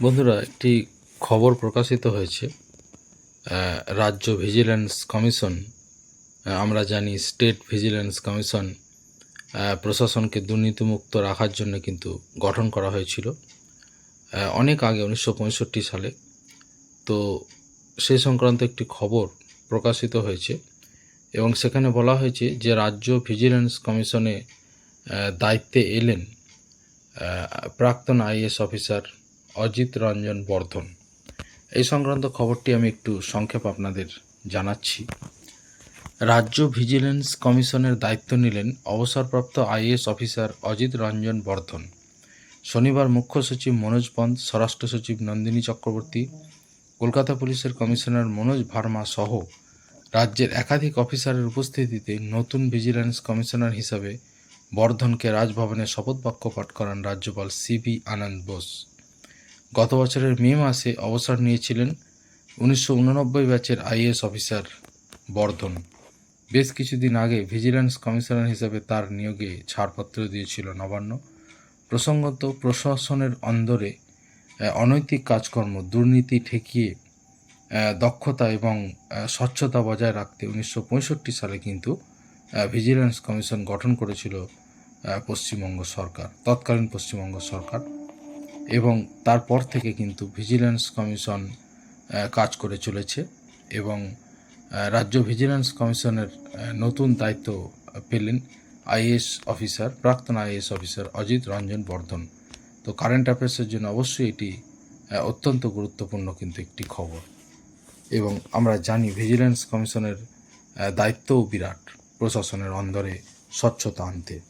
বন্ধুরা, একটি খবর প্রকাশিত হয়েছে রাজ্য ভিজিলেন্স কমিশন আমরা জানি স্টেট ভিজিলেন্স কমিশন প্রশাসনকে দুর্নীতিমুক্ত রাখার জন্য কিন্তু গঠন করা হয়েছিল অনেক আগে, উনিশশো পঁয়ষট্টি সালে। তো সেই সংক্রান্ত একটি খবর প্রকাশিত হয়েছে এবং সেখানে বলা হয়েছে যে রাজ্য ভিজিলেন্স কমিশনে দায়িত্বে এলেন প্রাক্তন আইএস অফিসার অজিত রঞ্জন বর্ধন। এই সংক্রান্ত খবরটি আমি একটু সংক্ষেপ আপনাদের জানাচ্ছি। রাজ্য ভিজিলেন্স কমিশনের দায়িত্ব নিলেন অবসরপ্রাপ্ত আইএস অফিসার অজিত রঞ্জন বর্ধন। শনিবার মুখ্য সচিব মনোজ পন্ত স্বরাষ্ট্র সচিব নন্দিনী চক্রবর্তী, কলকাতা পুলিশের কমিশনার মনোজ ভার্মা সহ রাজ্যের একাধিক অফিসারের উপস্থিতিতে নতুন ভিজিলেন্স কমিশনার হিসাবে বর্ধনকে রাজভবনে শপথ বাক্য পাঠ করান রাজ্যপাল সিবি আনন্দ বোস। গত বছরের মে মাসে অবসর নিয়েছিলেন উনিশশো উননব্বই ব্যাচের আইএস অফিসার বর্ধন। বেশ কিছুদিন আগে ভিজিল্যান্স কমিশনার হিসেবে তার নিয়োগে ছাড়পত্র দিয়েছিল নবান্ন। প্রসঙ্গত প্রশাসনের অন্দরে অনৈতিক কাজকর্ম দুর্নীতি ঠেকিয়ে দক্ষতা এবং স্বচ্ছতা বজায় রাখতে উনিশশো পঁয়ষট্টি সালে কিন্তু আহ, ভিজিল্যান্স কমিশন গঠন করেছিল পশ্চিমবঙ্গ সরকার তৎকালীন পশ্চিমবঙ্গ সরকার। এবং তারপর থেকে কিন্তু ভিজিল্যান্স কমিশন কাজ করে চলেছে এবং রাজ্য ভিজিল্যান্স কমিশনের নতুন দায়িত্ব পেলেন আইএস অফিসার প্রাক্তন আইএস অফিসার অজিত রঞ্জন বর্ধন। তো কারেন্ট অ্যাফেয়ার্সের জন্য অবশ্যই এটি অত্যন্ত গুরুত্বপূর্ণ কিন্তু একটি খবর। এবং আমরা জানি ভিজিল্যান্স কমিশনের দায়িত্বও বিরাট প্রশাসনের অন্দরে স্বচ্ছতা আনতে।